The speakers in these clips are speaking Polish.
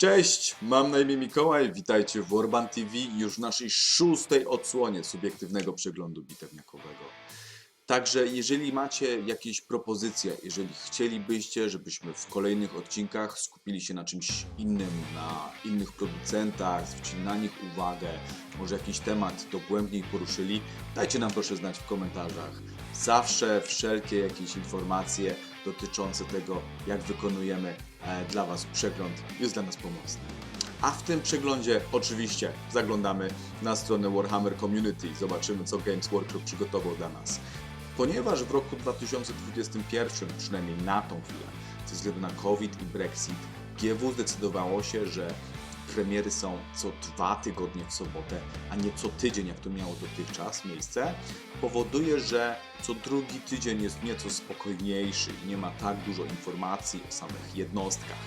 Cześć, mam na imię Mikołaj, witajcie w Urban TV już w naszej szóstej odsłonie subiektywnego przeglądu bitewniakowego. Także jeżeli macie jakieś propozycje, jeżeli chcielibyście, żebyśmy w kolejnych odcinkach skupili się na czymś innym, na innych producentach, zwrócili na nich uwagę, może jakiś temat dogłębniej poruszyli, dajcie nam proszę znać w komentarzach. Zawsze wszelkie jakieś informacje dotyczące tego, jak wykonujemy e, dla Was przegląd, jest dla nas pomocny. A w tym przeglądzie oczywiście zaglądamy na stronę Warhammer Community, zobaczymy co Games Workshop przygotował dla nas. Ponieważ w roku 2021, przynajmniej na tą chwilę, ze względu na COVID i Brexit, GW zdecydowało się, że premiery są co dwa tygodnie w sobotę, a nie co tydzień, jak to miało dotychczas miejsce, powoduje, że co drugi tydzień jest nieco spokojniejszy i nie ma tak dużo informacji o samych jednostkach.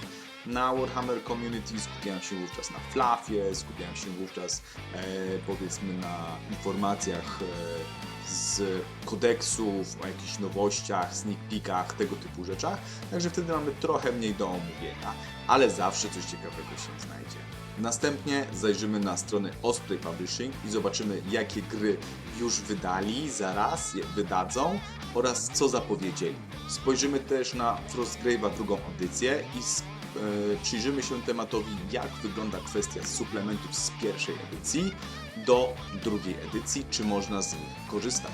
Na Warhammer Community skupiałem się wówczas na fluffie, skupiałem się wówczas e, powiedzmy na informacjach e, z kodeksów, o jakichś nowościach, sneak peekach, tego typu rzeczach. Także wtedy mamy trochę mniej do omówienia, ale zawsze coś ciekawego się znajdzie. Następnie zajrzymy na stronę Osprey Publishing i zobaczymy, jakie gry już wydali, zaraz je wydadzą oraz co zapowiedzieli. Spojrzymy też na Frostgrave'a drugą edycję i e, przyjrzymy się tematowi, jak wygląda kwestia suplementów z pierwszej edycji do drugiej edycji, czy można z nich korzystać.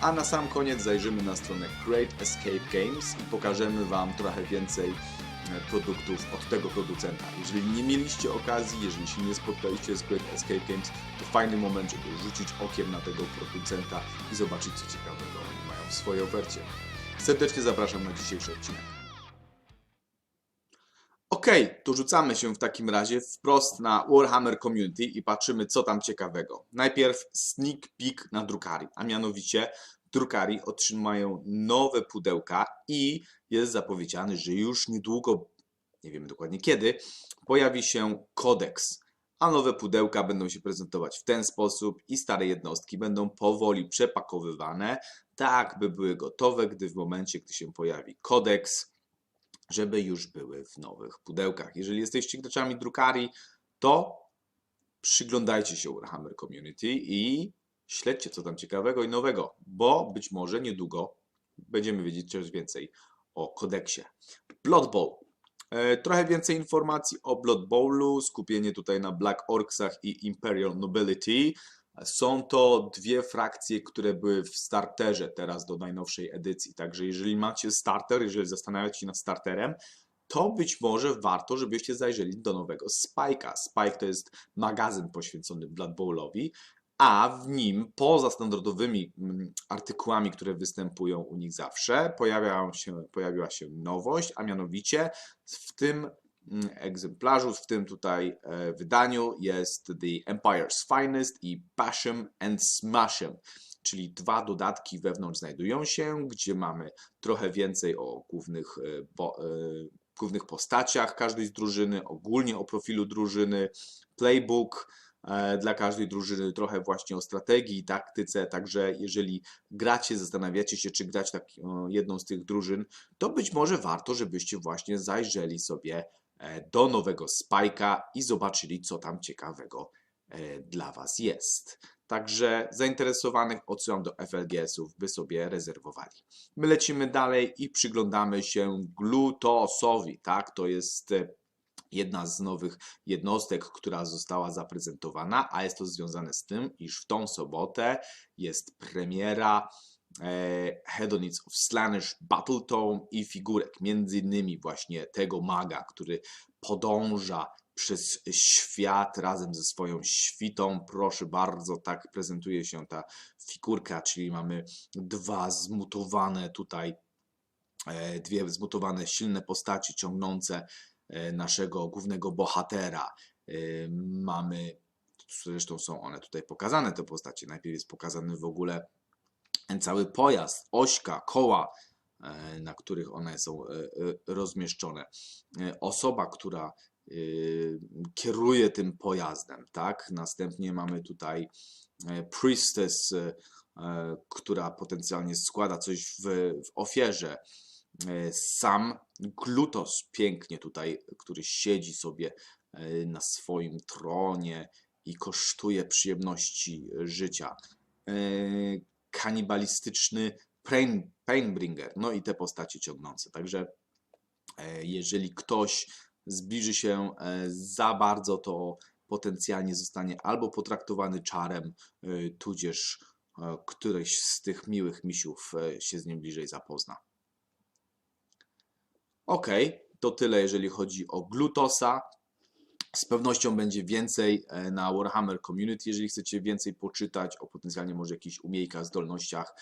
A na sam koniec zajrzymy na stronę Great Escape Games i pokażemy Wam trochę więcej produktów od tego producenta. Jeżeli nie mieliście okazji, jeżeli się nie spotkaliście z Great Escape Games, to fajny moment, żeby rzucić okiem na tego producenta i zobaczyć, co ciekawego oni mają w swojej ofercie. Serdecznie zapraszam na dzisiejszy odcinek. Okej, to rzucamy się w takim razie wprost na Warhammer Community i patrzymy, co tam ciekawego. Najpierw sneak peek na Drukari, a mianowicie Drukari otrzymają nowe pudełka i jest zapowiedziane, że już niedługo, nie wiemy dokładnie kiedy, pojawi się kodeks. A nowe pudełka będą się prezentować w ten sposób i stare jednostki będą powoli przepakowywane, tak by były gotowe, gdy w momencie, gdy się pojawi kodeks, żeby już były w nowych pudełkach. Jeżeli jesteście graczami Drukari, to przyglądajcie się Warhammer Community i śledźcie, co tam ciekawego i nowego, bo być może niedługo będziemy wiedzieć coś więcej o kodeksie. Blood Bowl. E, Trochę więcej informacji o Blood Bowlu, skupienie tutaj na Black Orcsach i Imperial Nobility. Są to dwie frakcje, które były w starterze teraz do najnowszej edycji. Także jeżeli macie starter, jeżeli zastanawiacie się nad starterem, to być może warto, żebyście zajrzeli do nowego Spike'a. Spike to jest magazyn poświęcony Blood Bowlowi, a w nim poza standardowymi mm, artykułami, które występują u nich zawsze, pojawiają się, pojawiła się nowość, a mianowicie w tym mm, egzemplarzu, w tym tutaj e, wydaniu jest The Empire's Finest i Passion and Smash'em, czyli dwa dodatki wewnątrz znajdują się, gdzie mamy trochę więcej o głównych, e, bo, e, głównych postaciach każdej z drużyny, ogólnie o profilu drużyny, playbook dla każdej drużyny, trochę właśnie o strategii taktyce, także jeżeli gracie, zastanawiacie się, czy grać tak, e, jedną z tych drużyn, to być może warto, żebyście właśnie zajrzeli sobie e, do nowego Spike'a i zobaczyli, co tam ciekawego e, dla Was jest. Także zainteresowanych odsyłam do FLGS-ów, by sobie rezerwowali. My lecimy dalej i przyglądamy się Glutosowi, tak? To jest e, jedna z nowych jednostek, która została zaprezentowana, a jest to związane z tym, iż w tą sobotę jest premiera e, Hedonics of Slaanesh Battletome i figurek, między innymi właśnie tego maga, który podąża przez świat razem ze swoją świtą. Proszę bardzo, tak prezentuje się ta figurka, czyli mamy dwa zmutowane tutaj, e, dwie zmutowane silne postaci ciągnące naszego głównego bohatera. E, Mamy, zresztą są one tutaj pokazane, te postacie. Najpierw jest pokazany w ogóle cały pojazd, ośka, koła, e, na których one są e, e, rozmieszczone. E, Osoba, która e, kieruje tym pojazdem, tak? Następnie mamy tutaj e, priestess, e, e, która potencjalnie składa coś w, w ofierze. E, Sam Glutos pięknie tutaj, który siedzi sobie e, na swoim tronie i kosztuje przyjemności życia. E, Kanibalistyczny Pain, Painbringer, no i te postacie ciągnące. Także jeżeli ktoś zbliży się za bardzo, to potencjalnie zostanie albo potraktowany czarem, tudzież któryś z tych miłych misiów się z nim bliżej zapozna. Ok, to tyle jeżeli chodzi o Glutosa. Z pewnością będzie więcej e, na Warhammer Community, jeżeli chcecie więcej poczytać o potencjalnie może jakichś umiejkach, zdolnościach.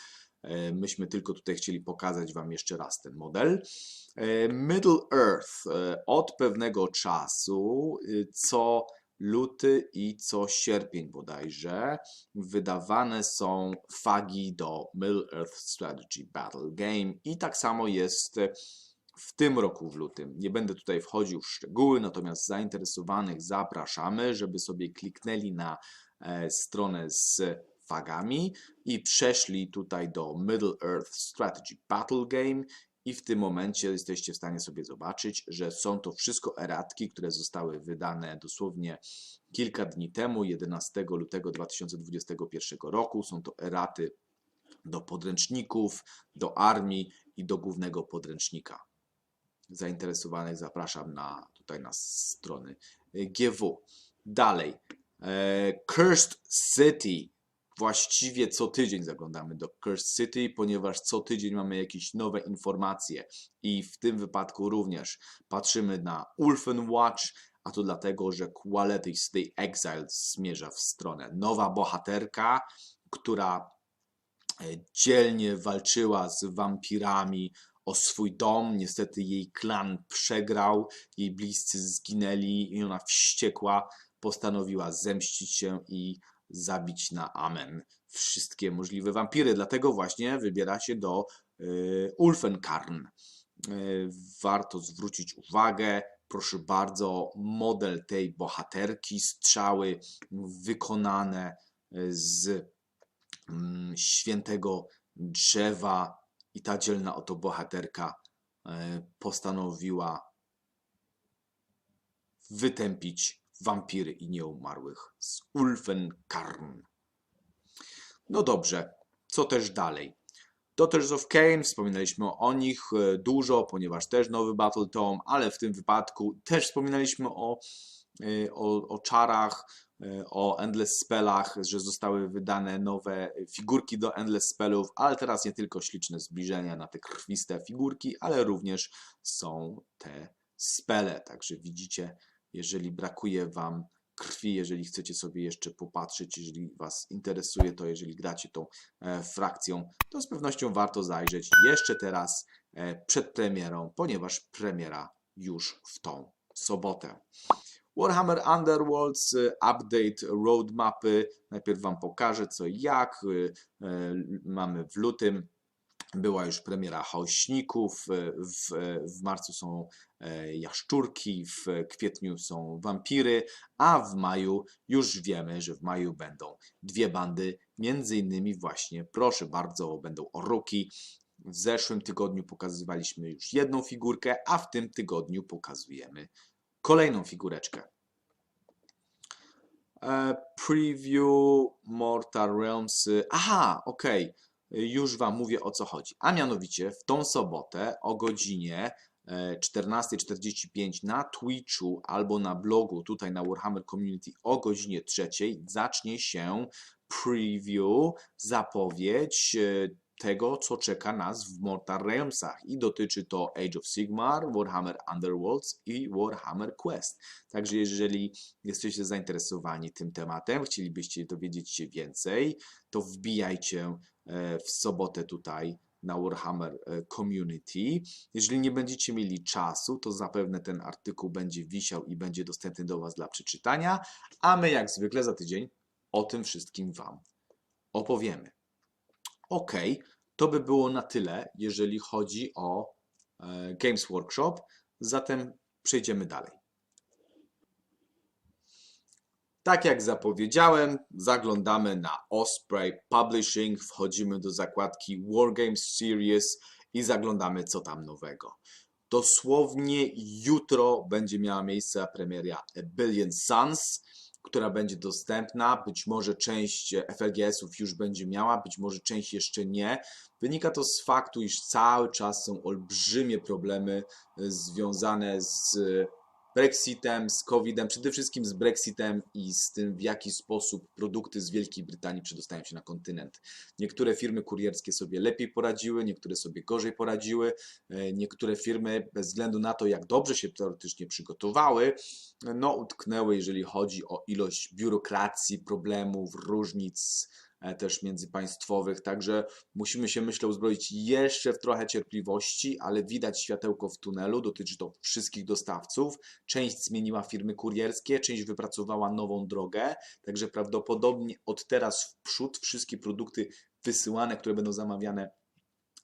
E, Myśmy tylko tutaj chcieli pokazać Wam jeszcze raz ten model. E, Middle Earth od pewnego czasu, co luty i co sierpień bodajże, wydawane są fagi do Middle Earth Strategy Battle Game i tak samo jest w tym roku w lutym. Nie będę tutaj wchodził w szczegóły, natomiast zainteresowanych zapraszamy, żeby sobie kliknęli na e, stronę z fagami i przeszli tutaj do Middle Earth Strategy Battle Game i w tym momencie jesteście w stanie sobie zobaczyć, że są to wszystko eratki, które zostały wydane dosłownie kilka dni temu, 11 lutego 2021 roku. Są to eraty do podręczników, do armii i do głównego podręcznika. Zainteresowanych zapraszam na, tutaj na strony GW. Dalej. E, Cursed City. Właściwie co tydzień zaglądamy do Cursed City, ponieważ co tydzień mamy jakieś nowe informacje i w tym wypadku również patrzymy na Ulfen Watch, a to dlatego, że Qualities the Exile zmierza w stronę nowa bohaterka, która e, dzielnie walczyła z wampirami o swój dom. Niestety jej klan przegrał, jej bliscy zginęli i ona wściekła postanowiła zemścić się i zabić na amen wszystkie możliwe wampiry. Dlatego właśnie wybiera się do y, Ulfenkarn. Y, warto zwrócić uwagę, proszę bardzo, model tej bohaterki, strzały wykonane y, z mm, świętego drzewa i ta dzielna oto bohaterka e, postanowiła wytępić wampiry i nieumarłych z Ulfenkarn. No dobrze, co też dalej? Daughters of Cain, wspominaliśmy o nich e, dużo, ponieważ też nowy Battle Tome, ale w tym wypadku też wspominaliśmy o, e, o, o czarach, o Endless Spellach, że zostały wydane nowe figurki do Endless Spellów, ale teraz nie tylko śliczne zbliżenia na te krwiste figurki, ale również są te spele. Także widzicie, jeżeli brakuje Wam krwi, jeżeli chcecie sobie jeszcze popatrzeć, jeżeli Was interesuje to, jeżeli gracie tą e, frakcją, to z pewnością warto zajrzeć jeszcze teraz e, przed premierą, ponieważ premiera już w tą sobotę. Warhammer Underworlds, e, update roadmapy. Najpierw Wam pokażę co i jak. E, e, Mamy w lutym. Była już premiera chaośników, e, w, w marcu są e, jaszczurki, w kwietniu są wampiry, a w maju już wiemy, że w maju będą dwie bandy, między innymi właśnie, proszę bardzo, będą oruki. W zeszłym tygodniu pokazywaliśmy już jedną figurkę, a w tym tygodniu pokazujemy kolejną figureczkę. E, Preview Mortal Realms. Aha, okej. Już Wam mówię o co chodzi. A mianowicie w tą sobotę o godzinie e, 14.45 na Twitchu albo na blogu tutaj na Warhammer Community o godzinie 3 zacznie się preview, zapowiedź e, tego, co czeka nas w Mortal Realmsach i dotyczy to Age of Sigmar, Warhammer Underworlds i Warhammer Quest. Także jeżeli jesteście zainteresowani tym tematem, chcielibyście dowiedzieć się więcej, to wbijajcie e, w sobotę tutaj na Warhammer e, Community. Jeżeli nie będziecie mieli czasu, to zapewne ten artykuł będzie wisiał i będzie dostępny do Was dla przeczytania, a my jak zwykle za tydzień o tym wszystkim Wam opowiemy. Ok, to by było na tyle, jeżeli chodzi o e, Games Workshop. Zatem przejdziemy dalej. Tak jak zapowiedziałem, zaglądamy na Osprey Publishing, wchodzimy do zakładki Wargames Series i zaglądamy co tam nowego. Dosłownie jutro będzie miała miejsce premiera A Billion Suns, która będzie dostępna. Być może część FLGS-ów już będzie miała, być może część jeszcze nie. Wynika to z faktu, iż cały czas są olbrzymie problemy y, związane z Brexitem, z COVID-em, przede wszystkim z Brexitem i z tym, w jaki sposób produkty z Wielkiej Brytanii przedostają się na kontynent. Niektóre firmy kurierskie sobie lepiej poradziły, niektóre sobie gorzej poradziły. E, Niektóre firmy, bez względu na to, jak dobrze się teoretycznie przygotowały, no, utknęły, jeżeli chodzi o ilość biurokracji, problemów, różnic też międzypaństwowych. Także musimy się, myślę, uzbroić jeszcze w trochę cierpliwości, ale widać światełko w tunelu. Dotyczy to wszystkich dostawców. Część zmieniła firmy kurierskie, część wypracowała nową drogę. Także prawdopodobnie od teraz w przód wszystkie produkty wysyłane, które będą zamawiane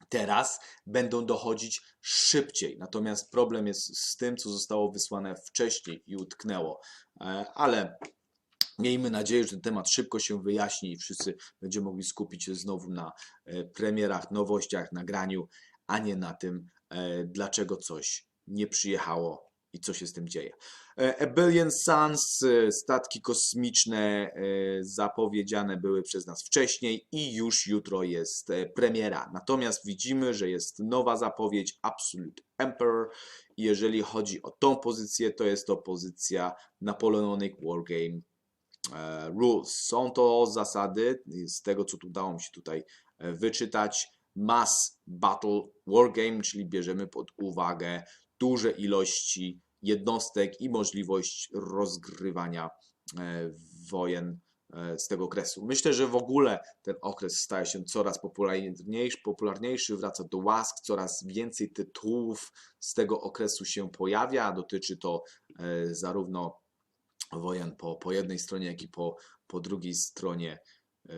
teraz będą dochodzić szybciej. Natomiast problem jest z tym, co zostało wysłane wcześniej i utknęło. E, Ale miejmy nadzieję, że ten temat szybko się wyjaśni i wszyscy będziemy mogli skupić się znowu na e, premierach, nowościach, nagraniu, a nie na tym, e, dlaczego coś nie przyjechało i co się z tym dzieje. E, A Billion Suns, statki kosmiczne zapowiedziane były przez nas wcześniej i już jutro jest premiera. Natomiast widzimy, że jest nowa zapowiedź Absolute Emperor jeżeli chodzi o tą pozycję, to jest to pozycja Napoleonic Wargame Rules. Są to zasady, z tego co tu udało mi się tutaj e, wyczytać, Mass Battle Wargame, czyli bierzemy pod uwagę duże ilości jednostek i możliwość rozgrywania e, wojen e, z tego okresu. Myślę, że w ogóle ten okres staje się coraz popularniejszy, popularniejszy, wraca do łask, coraz więcej tytułów z tego okresu się pojawia. Dotyczy to e, zarówno wojen po, po jednej stronie, jak i po, po drugiej stronie e,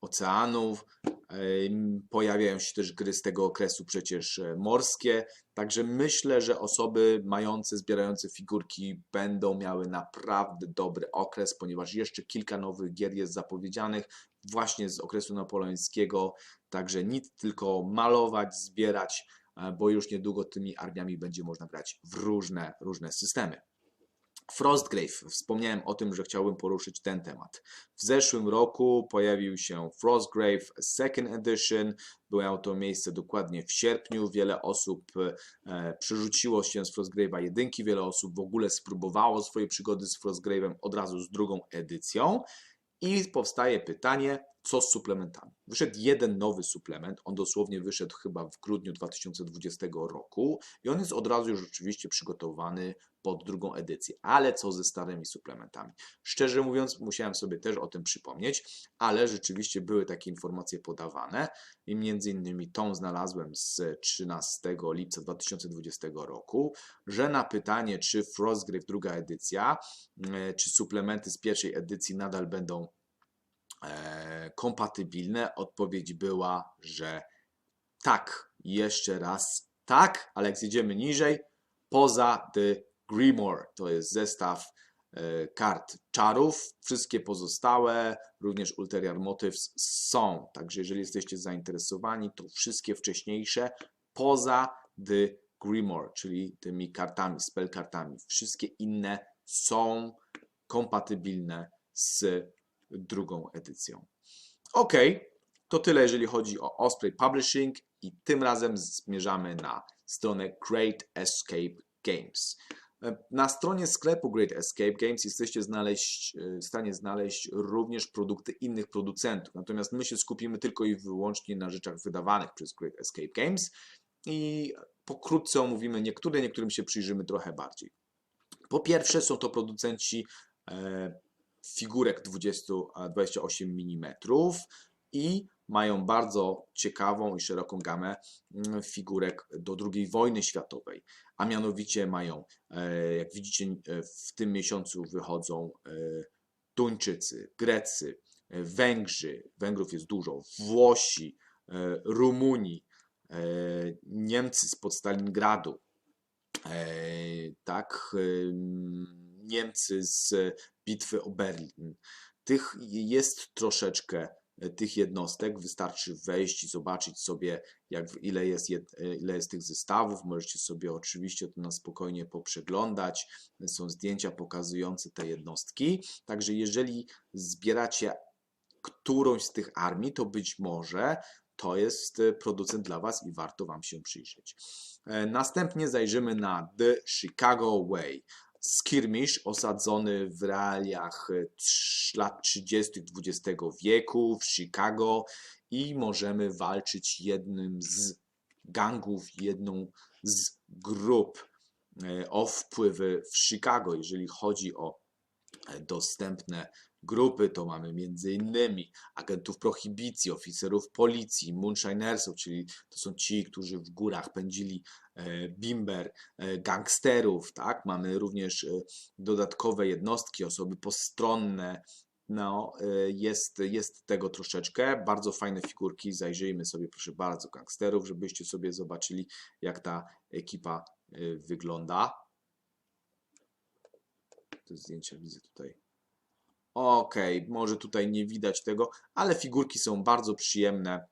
oceanów. Em, Pojawiają się też gry z tego okresu przecież e, morskie. Także myślę, że osoby mające, zbierające figurki będą miały naprawdę dobry okres, ponieważ jeszcze kilka nowych gier jest zapowiedzianych właśnie z okresu napoleońskiego. Także nic tylko malować, zbierać, e, bo już niedługo tymi armiami będzie można grać w różne, różne systemy. Frostgrave. Wspomniałem o tym, że chciałbym poruszyć ten temat. W zeszłym roku pojawił się Frostgrave Second Edition. Było to miejsce dokładnie w sierpniu. Wiele osób e, przerzuciło się z Frostgrave'a jedynki, wiele osób w ogóle spróbowało swojej przygody z Frostgrave'em od razu z drugą edycją. I powstaje pytanie, co z suplementami? Wyszedł jeden nowy suplement, on dosłownie wyszedł chyba w grudniu 2020 roku i on jest od razu już rzeczywiście przygotowany pod drugą edycję. Ale co ze starymi suplementami? Szczerze mówiąc, musiałem sobie też o tym przypomnieć, ale rzeczywiście były takie informacje podawane i między innymi tą znalazłem z 13 lipca 2020 roku, że na pytanie, czy Frostgrave druga edycja, e, czy suplementy z pierwszej edycji nadal będą kompatybilne, odpowiedź była, że tak, jeszcze raz tak, ale jak zjedziemy niżej, poza The Grimoire, to jest zestaw e, kart czarów, wszystkie pozostałe, również Ulterior Motives są, także jeżeli jesteście zainteresowani, to wszystkie wcześniejsze, poza The Grimoire, czyli tymi kartami, spell kartami, wszystkie inne są kompatybilne z drugą edycją. Ok, to tyle jeżeli chodzi o Osprey Publishing i tym razem zmierzamy na stronę Great Escape Games. E, Na stronie sklepu Great Escape Games jesteście znaleźć, e, w stanie znaleźć również produkty innych producentów. Natomiast my się skupimy tylko i wyłącznie na rzeczach wydawanych przez Great Escape Games i pokrótce omówimy niektóre, niektórym się przyjrzymy trochę bardziej. Po pierwsze są to producenci e, figurek 20, a 28 mm i mają bardzo ciekawą i szeroką gamę mm, figurek do II wojny światowej. A mianowicie mają, e, jak widzicie, e, w tym miesiącu wychodzą e, Duńczycy, Grecy, Węgrzy, Węgrów jest dużo, Włosi, Rumuni, Niemcy spod Stalingradu, e, tak, em, Niemcy z bitwy o Berlin. Tych jest troszeczkę e, tych jednostek. Wystarczy wejść i zobaczyć sobie, jak, ile, jest e, ile jest tych zestawów. Możecie sobie oczywiście to na spokojnie poprzeglądać. Są zdjęcia pokazujące te jednostki. Także jeżeli zbieracie którąś z tych armii, to być może to jest e, producent dla Was i warto Wam się przyjrzeć. Następnie zajrzymy na The Chicago Way. Skirmish osadzony w realiach e, lat 30. XX wieku w Chicago i możemy walczyć jednym z gangów, jedną z grup e, o wpływy w Chicago. Jeżeli chodzi o dostępne grupy, to mamy innymi agentów prohibicji, oficerów policji, moonshinersów, czyli to są ci, którzy w górach pędzili e, bimber, e, gangsterów, tak? Mamy również e, dodatkowe jednostki, osoby postronne. No, jest, jest tego troszeczkę. Bardzo fajne figurki. Zajrzyjmy sobie, proszę bardzo, gangsterów, żebyście sobie zobaczyli, jak ta ekipa wygląda. Te zdjęcia widzę tutaj. Okej, może tutaj nie widać tego, ale figurki są bardzo przyjemne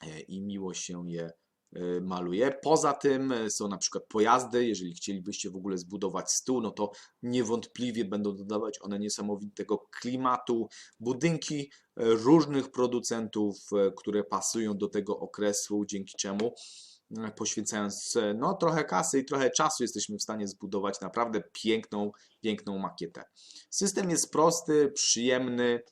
e, i miło się je e, maluje. Poza tym e, są na przykład pojazdy, jeżeli chcielibyście w ogóle zbudować stół, no to niewątpliwie będą dodawać one niesamowitego klimatu. Budynki różnych producentów, które pasują do tego okresu, dzięki czemu poświęcając e, no, trochę kasy i trochę czasu jesteśmy w stanie zbudować naprawdę piękną, piękną makietę. System jest prosty, przyjemny,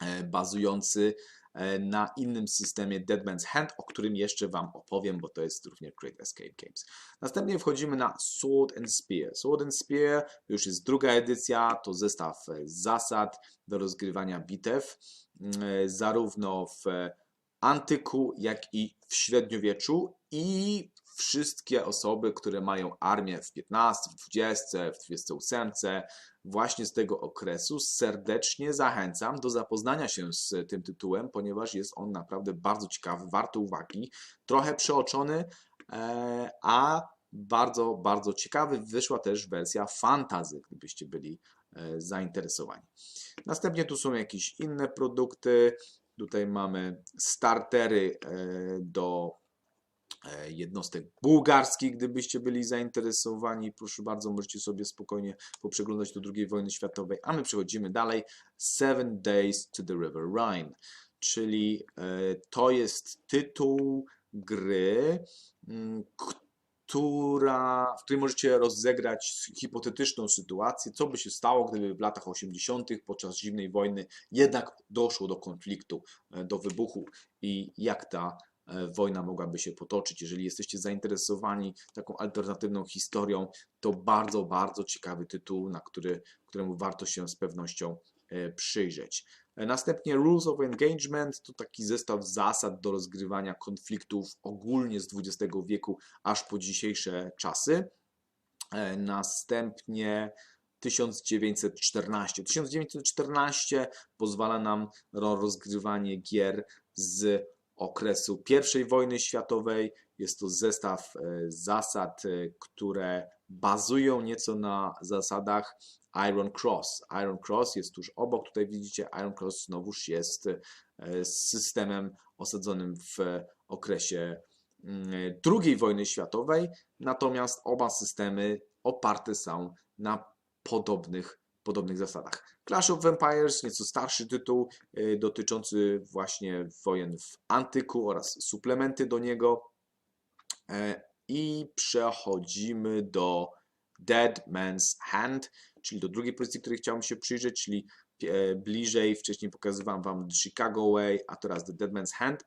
e, bazujący e, na innym systemie Dead Man's Hand, o którym jeszcze Wam opowiem, bo to jest również Great Escape Games. Następnie wchodzimy na Sword and Spear. Sword and Spear już jest druga edycja, to zestaw e, zasad do rozgrywania bitew, mm, e, zarówno w e, antyku, jak i w średniowieczu i wszystkie osoby, które mają armię w 15, w 20, w 28, właśnie z tego okresu, serdecznie zachęcam do zapoznania się z tym tytułem, ponieważ jest on naprawdę bardzo ciekawy, warto uwagi, trochę przeoczony, e, a bardzo, bardzo ciekawy. Wyszła też wersja fantazy, gdybyście byli e, zainteresowani. Następnie tu są jakieś inne produkty. Tutaj mamy startery e, do e, jednostek bułgarskich, gdybyście byli zainteresowani. Proszę bardzo, możecie sobie spokojnie poprzeglądać do II wojny światowej. A my przechodzimy dalej. Seven Days to the River Rhine, czyli e, to jest tytuł gry, mm, która, w której możecie rozegrać hipotetyczną sytuację, co by się stało, gdyby w latach 80. podczas zimnej wojny jednak doszło do konfliktu, e, do wybuchu i jak ta e, wojna mogłaby się potoczyć. Jeżeli jesteście zainteresowani taką alternatywną historią, to bardzo, bardzo ciekawy tytuł, na który, któremu warto się z pewnością e, przyjrzeć. Następnie Rules of Engagement to taki zestaw zasad do rozgrywania konfliktów ogólnie z XX wieku aż po dzisiejsze czasy. E, Następnie 1914. 1914 pozwala nam na rozgrywanie gier z okresu I wojny światowej. Jest to zestaw e, zasad, e, które bazują nieco na zasadach Iron Cross. Iron Cross jest tuż obok, tutaj widzicie, Iron Cross znowuż jest e, systemem osadzonym w okresie mm, II wojny światowej, natomiast oba systemy oparte są na podobnych, podobnych zasadach. Clash of Empires, nieco starszy tytuł y, dotyczący właśnie wojen w antyku oraz suplementy do niego. E, I przechodzimy do Dead Man's Hand, czyli do drugiej pozycji, której chciałem się przyjrzeć, czyli e, bliżej. Wcześniej pokazywałem Wam Chicago Way, a teraz The Dead Man's Hand,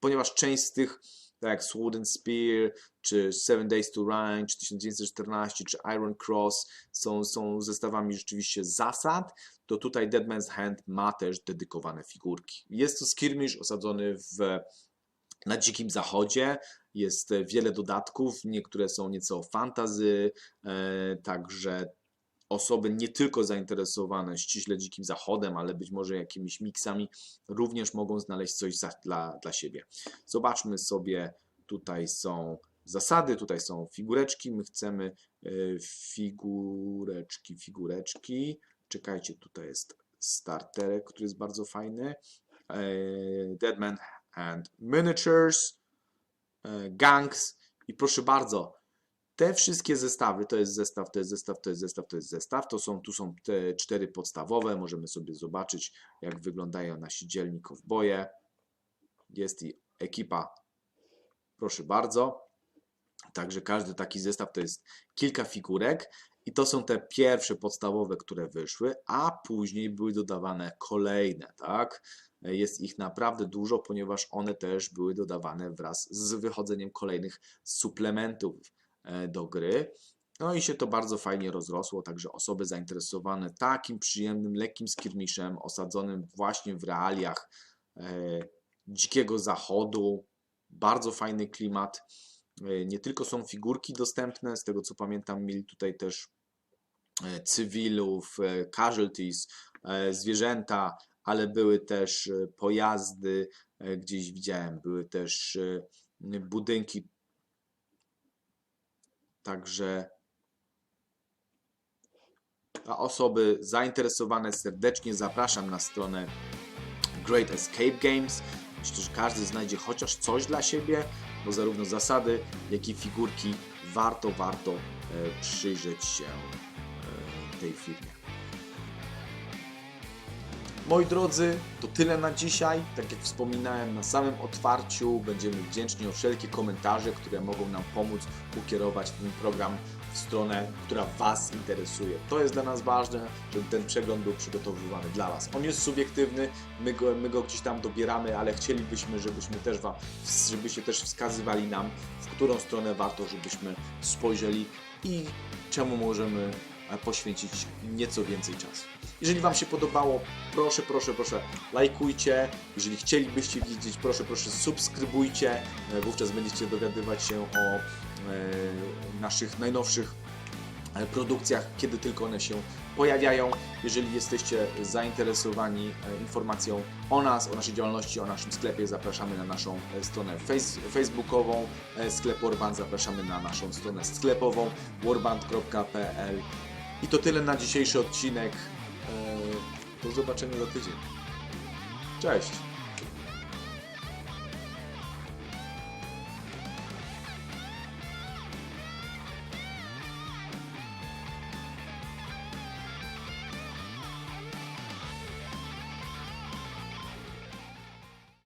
ponieważ część z tych, tak jak Sword and Spear, czy Seven Days to Rhine, czy 1914, czy Iron Cross, są, są zestawami rzeczywiście zasad, to tutaj Dead Man's Hand ma też dedykowane figurki. Jest to skirmish osadzony w, na dzikim zachodzie, jest wiele dodatków, niektóre są nieco fantazy, e, także osoby nie tylko zainteresowane ściśle dzikim zachodem, ale być może jakimiś miksami, również mogą znaleźć coś za, dla, dla siebie. Zobaczmy sobie, tutaj są zasady, tutaj są figureczki, my chcemy e, figureczki, figureczki. Czekajcie, tutaj jest starterek, który jest bardzo fajny. e, Deadman and Miniatures, e, Gangs i proszę bardzo, te wszystkie zestawy, to jest zestaw, to jest zestaw, to jest zestaw, to jest zestaw, to są, tu są te cztery podstawowe, możemy sobie zobaczyć jak wyglądają nasi dzielni kowboje, jest i ekipa, proszę bardzo, także każdy taki zestaw to jest kilka figurek i to są te pierwsze podstawowe, które wyszły, a później były dodawane kolejne, tak? Jest ich naprawdę dużo, ponieważ one też były dodawane wraz z wychodzeniem kolejnych suplementów do gry. No i się to bardzo fajnie rozrosło, także osoby zainteresowane takim przyjemnym, lekkim skirmiszem, osadzonym właśnie w realiach e, dzikiego zachodu, bardzo fajny klimat. E, Nie tylko są figurki dostępne, z tego co pamiętam, mieli tutaj też e, cywilów, e, casualties, e, zwierzęta, ale były też e, pojazdy, e, gdzieś widziałem, były też e, budynki. Także dla osoby zainteresowane serdecznie zapraszam na stronę Great Escape Games. Myślę, że każdy znajdzie chociaż coś dla siebie, bo zarówno zasady, jak i figurki warto, warto e, przyjrzeć się e, tej firmie. Moi drodzy, to tyle na dzisiaj. Tak jak wspominałem na samym otwarciu, będziemy wdzięczni o wszelkie komentarze, które mogą nam pomóc ukierować ten program w stronę, która Was interesuje. To jest dla nas ważne, żeby ten przegląd był przygotowywany dla Was. On jest subiektywny, my go, my go gdzieś tam dobieramy, ale chcielibyśmy, żebyśmy też wam, żebyście też wskazywali nam, w którą stronę warto, żebyśmy spojrzeli i czemu możemy poświęcić nieco więcej czasu. Jeżeli Wam się podobało, proszę, proszę, proszę, lajkujcie. Jeżeli chcielibyście widzieć, proszę, proszę, subskrybujcie. E, Wówczas będziecie dowiadywać się o e, naszych najnowszych e, produkcjach, kiedy tylko one się pojawiają. Jeżeli jesteście zainteresowani e, informacją o nas, o naszej działalności, o naszym sklepie, zapraszamy na naszą e, stronę face, facebookową, e, sklep Warband, zapraszamy na naszą stronę sklepową warband.pl i to tyle na dzisiejszy odcinek. E, Do zobaczenia za tydzień. Cześć!